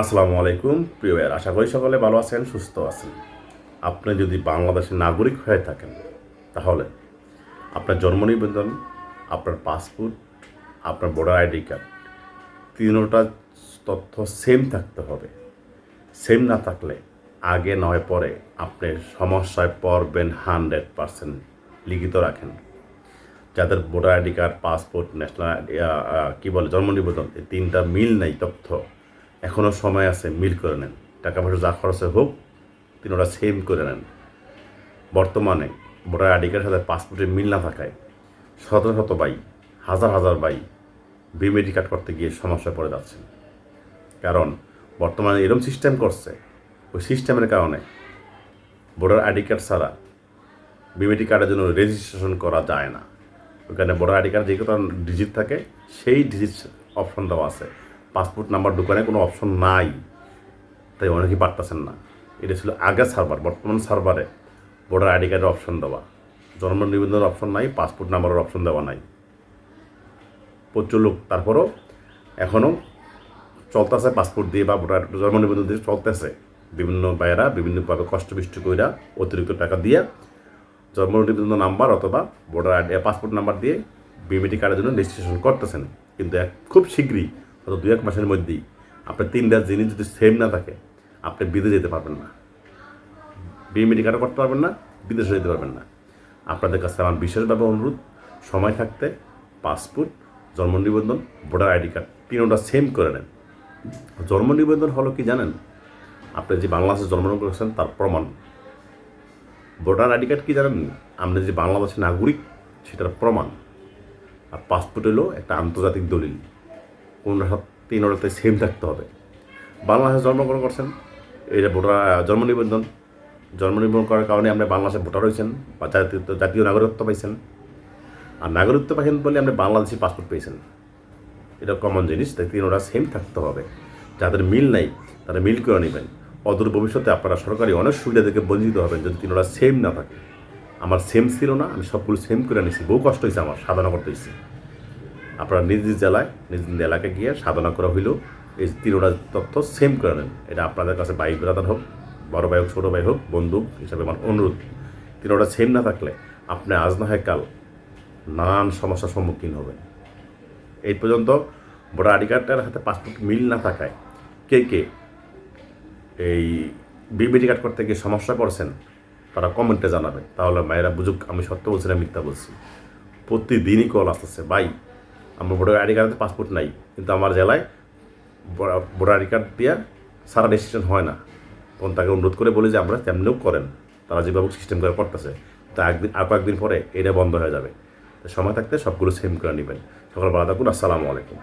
আসসালামু আলাইকুম, প্রিয় ভাইয়ার। আশা করি সকলে ভালো আছেন, সুস্থ আছেন। আপনি যদি বাংলাদেশের নাগরিক হয়ে থাকেন, তাহলে আপনার জন্ম নিবন্ধন, আপনার পাসপোর্ট, আপনার ভোটার আইডি কার্ড, তিনোটা তথ্য সেম থাকতে হবে। সেম না থাকলে আগে নয়, পরে আপনি সমস্যায় পড়বেন হান্ড্রেড পারসেন্ট। লিখিত রাখেন। যাদের voter ID card, passport, national কী বলে, জন্ম নিবন্ধন, এই তিনটা মিল নেই তথ্য। এখনও সময় আছে, মিল করে নেন। টাকা পয়সা যা খরচে হোক, তিনি ওরা সেম করে নেন। বর্তমানে ভোটার আইডি কার্ডের সাথে পাসপোর্টের মিল না থাকায় শত শত বাই হাজার হাজার বাই বিমেডি কার্ড করতে গিয়ে সমস্যায় পড়ে যাচ্ছেন। কারণ বর্তমানে এরকম সিস্টেম করছে, ওই সিস্টেমের কারণে ভোটার আইডি কার্ড ছাড়া বিমেডি কার্ডের জন্য রেজিস্ট্রেশন করা যায় না। ওখানে ভোটার আইডি কার্ড যে কত ডিজিট থাকে, সেই ডিজিট অপশন দেওয়া আছে। পাসপোর্ট নাম্বার দোকানে কোনো অপশন নাই। তাই অনেকেই পারতেছেন না। এটা ছিল আগের সার্ভার, বর্তমান সার্ভারে ভোটার আইডি কার্ডের অপশন দেওয়া। জন্ম নিবন্ধনের অপশন নাই, পাসপোর্ট নাম্বারের অপশন দেওয়া নাই। প্রচুর লোক তারপরও এখনও চলতেছে পাসপোর্ট দিয়ে বা ভোটার জন্ম নিবন্ধন দিয়ে চলতেছে। বিভিন্ন বাইরা বিভিন্নভাবে কষ্ট বৃষ্টি কইরা অতিরিক্ত টাকা দিয়ে জন্ম নিবন্ধন নাম্বার অথবা ভোটার আইডি, পাসপোর্ট নাম্বার দিয়ে বিএমটি কার্ডের জন্য রেজিস্ট্রেশন করতেছেন। কিন্তু খুব শীঘ্রই হয়তো দু এক মাসের মধ্যেই আপনার তিনটা জিনিস যদি সেম না থাকে, আপনি বিদেশে যেতে পারবেন না। বিএমটি কার্ডও করতে পারবেন না, বিদেশে যেতে পারবেন না। আপনাদের কাছে আমার বিশেষভাবে অনুরোধ, সময় থাকতে পাসপোর্ট, জন্ম নিবন্ধন, ভোটার আইডি কার্ড তিনটা সেম করে নেন। জন্ম নিবন্ধন হলো কি জানেন? আপনি যে বাংলাদেশে জন্মগ্রহণ করেছেন, তার প্রমাণ। ভোটার আইডি কার্ড কি জানেন? আপনি যে বাংলাদেশের নাগরিক, সেটার প্রমাণ। আর পাসপোর্ট হলো একটা আন্তর্জাতিক দলিল। কোনটা সব তিনটাতে সেম থাকতে হবে। বাংলাদেশে জন্মগ্রহণ করছেন এটা ভোটার জন্ম নিবন্ধন জন্ম নিবন্ধন করার কারণে আপনি বাংলাদেশে ভোটার হয়েছেন বা জাতীয় জাতীয় নাগরিকত্ব পাইছেন। আর নাগরিকত্ব পাইছেন বলে আপনি বাংলাদেশি পাসপোর্ট পেয়েছেন। এটা কমন জিনিস, তাই তিনোটা সেম থাকতে হবে। যাদের মিল নাই, তারা মিল করে নেবেন। অদূর ভবিষ্যতে আপনারা সরকারি অনেক সুবিধা থেকে বঞ্চিত হবেন যদি তিনোটা সেম না থাকে। আমার সেম ছিল না, আমি সবগুলো সেম করে নিয়েছি। বহু কষ্ট হয়েছে আমার, সাধনা করতে হয়েছে। আপনারা নিজ নিজ জেলায়, নিজ নিজ এলাকায় গিয়ে সাধনা করা হইলেও এই তিনোটা তথ্য সেম করে নেন। এটা আপনাদের কাছে ভাই ব্রাদার হোক, বড় ভাই হোক, ছোটো ভাই হোক, বন্ধু হিসাবে আমার অনুরোধ। তিনোটা সেম না থাকলে আপনি আজ না হয় কাল নানান সমস্যার সম্মুখীন হবেন। এই পর্যন্ত ভোটার আইডি কার্ডটার হাতে পাসপোর্ট মিল না থাকায় কে কে এই বিবিডি কার্ড করতে গিয়ে সমস্যা করছেন তারা কমেন্টে জানাবে তাহলে মায়েরা বুঝুক, আমি সত্য বলছি না মিথ্যা বলছি। প্রতিদিনই কল আসতেছে। ভাই আমার ভোটার আইডি কার্ডে পাসপোর্ট নাই, কিন্তু আমার জেলায় ভোটার আইডি কার্ড দিয়ে সারা রেজিস্ট্রেশন হয় না। তখন তাকে অনুরোধ করে বলি যে আমরা তেমনিও করেন। তারা যেভাবে সিস্টেম করে করতেছে, তা একদিন, আর কয়েকদিন পরে এটা বন্ধ হয়ে যাবে। সময় থাকতে সবগুলো সেম করে নেবেন। সকাল বেলা থাকুন, আসসালামু আলাইকুম।